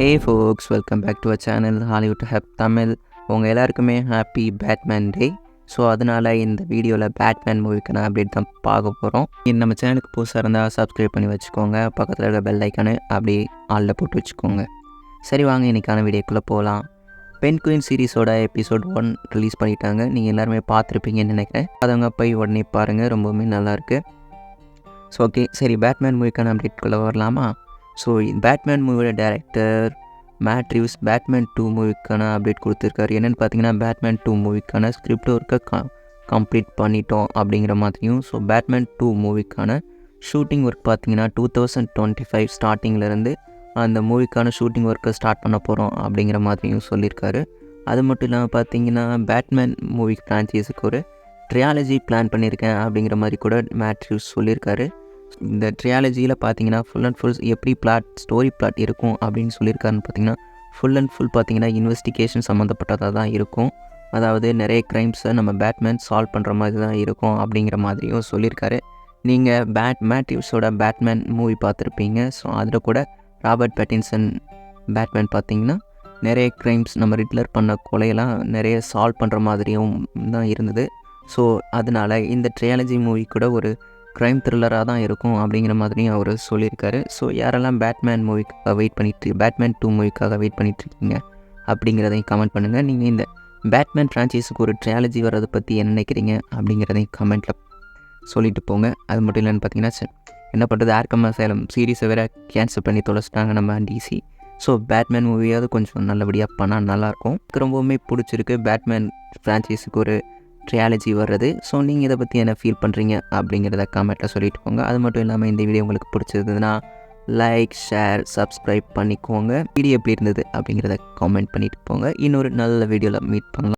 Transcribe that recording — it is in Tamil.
Hey folks welcome back to a channel Hollywood hub Tamil உங்கள் எல்லாருக்குமே ஹாப்பி பேட்மேன் டே ஸோ அதனால் இந்த வீடியோவில் பேட்மேன் மூவிக்கான அப்டேட் தான் பார்க்க போகிறோம் நம்ம சேனலுக்கு புதுசாக இருந்தால் சப்ஸ்கிரைப் பண்ணி வச்சுக்கோங்க. பக்கத்தில் இருக்க பெல் ஐக்கானு அப்படியே ஆளில் போட்டு வச்சுக்கோங்க. சரி வாங்க இன்றைக்கான வீடியோக்குள்ளே போகலாம் பென் குயின் சீரிஸோட எபிசோட் ஒன் ரிலீஸ் பண்ணிட்டாங்க. நீங்கள் எல்லாருமே பார்த்துருப்பீங்கன்னு நினைக்கிறேன். அதவங்க போய் உடனே பாருங்கள் ரொம்பவுமே நல்லாயிருக்கு ஸோ ஓகே சரி பேட்மேன் மூவிக்கான அப்டேட்குள்ளே வரலாமா? ஸோ பேட்மேன் மூவியோட director Matt Reeves Batman two மூவிக்கான update கொடுத்துருக்காரு. என்னென்னு பார்த்தீங்கன்னா பேட்மேன் டூ மூவிக்கான ஸ்கிரிப்ட் ஒர்க்கை க கம்ப்ளீட் பண்ணிட்டோம் அப்படிங்கிற மாதிரியும். ஸோ பேட்மேன் டூ மூவிக்கான ஷூட்டிங் ஒர்க் பார்த்தீங்கன்னா டூ தௌசண்ட் டுவெண்ட்டி ஃபைவ் ஸ்டார்டிங்லேருந்து அந்த மூவிக்கான ஷூட்டிங் ஒர்க்கை ஸ்டார்ட் பண்ண போகிறோம் அப்படிங்கிற மாதிரியும் சொல்லியிருக்காரு. அது மட்டும் இல்லாமல் பார்த்தீங்கன்னா பேட்மேன் மூவி ஃப்ரான்ச்சைஸுக்கு ஒரு ட்ரியாலஜி பிளான் பண்ணியிருக்கேன் அப்படிங்கிற மாதிரி கூட மேட்ரிவ்ஸ் சொல்லியிருக்காரு. இந்த ட்ரியாலஜியில் பார்த்தீங்கன்னா ஃபுல் அண்ட் ஃபுல் எப்படி பிளாட் ஸ்டோரி பிளாட் இருக்கும் அப்படின்னு சொல்லியிருக்காருன்னு பார்த்தீங்கன்னா ஃபுல் அண்ட் ஃபுல் பார்த்தீங்கன்னா இன்வெஸ்டிகேஷன் சம்மந்தப்பட்டதாக தான் இருக்கும். அதாவது நிறைய க்ரைம்ஸை நம்ம பேட்மேன் சால்வ் பண்ணுற மாதிரி தான் இருக்கும் அப்படிங்கிற மாதிரியும் சொல்லியிருக்காரு. நீங்கள் பேட் மேட்யூஸோட பேட்மேன் மூவி பார்த்துருப்பீங்க. ஸோ அதில் கூட ராபர்ட் பேட்டின்சன் பேட்மேன் பார்த்தீங்கன்னா நிறைய க்ரைம்ஸ் நம்ம ரிட்லர் பண்ண கொலையெல்லாம் நிறைய சால்வ் பண்ணுற மாதிரியும் தான் இருந்தது. ஸோ அதனால் இந்த ட்ரையாலஜி மூவி கூட ஒரு க்ரைம் த்ரில்லராக தான் இருக்கும் அப்படிங்கிற மாதிரியும் அவர் சொல்லியிருக்காரு. ஸோ யாரெல்லாம் பேட்மேன் மூவிக்காக வெயிட் பண்ணிட்டு பேட்மேன் டூ மூவிக்காக வெயிட் பண்ணிகிட்ருக்கீங்க அப்படிங்கிறதையும் கமெண்ட் பண்ணுங்கள் நீங்கள் இந்த பேட்மேன் ஃப்ரான்ச்சைஸுக்கு ஒரு ட்ரையாலஜி வர்றதை பற்றி என்ன நினைக்கிறீங்க அப்படிங்கிறதையும் கமெண்ட்டில் சொல்லிட்டு போங்க. அது மட்டும் இல்லைன்னு பார்த்தீங்கன்னா சரி, என்ன பண்ணுறது ஆர்கம்மா சேலம் சீரீஸை வேறு கேன்சல் பண்ணி தொலைச்சிட்டாங்க நம்ம டிசி ஸோ பேட்மேன் மூவியாவது கொஞ்சம் நல்லபடியாக பண்ணால் நல்லாயிருக்கும். எனக்கு ரொம்பவுமே பிடிச்சிருக்கு பேட்மேன் ஃப்ரான்ச்சைஸுக்கு ஒரு ட்ரியாலஜி வர்றது. ஸோ நீங்கள் இதை பற்றி என்ன ஃபீல் பண்ணுறீங்க அப்படிங்கிறத கமெண்ட்டில் சொல்லிட்டு போங்க அது மட்டும் இல்லாமல் இந்த வீடியோ உங்களுக்கு பிடிச்சிருந்ததுன்னா லைக் ஷேர் சப்ஸ்கிரைப் பண்ணிக்கோங்க. வீடியோ எப்படி இருந்தது அப்படிங்கிறத கமெண்ட் பண்ணிட்டு போங்க இன்னொரு நல்ல வீடியோவில் மீட் பண்ணலாம்.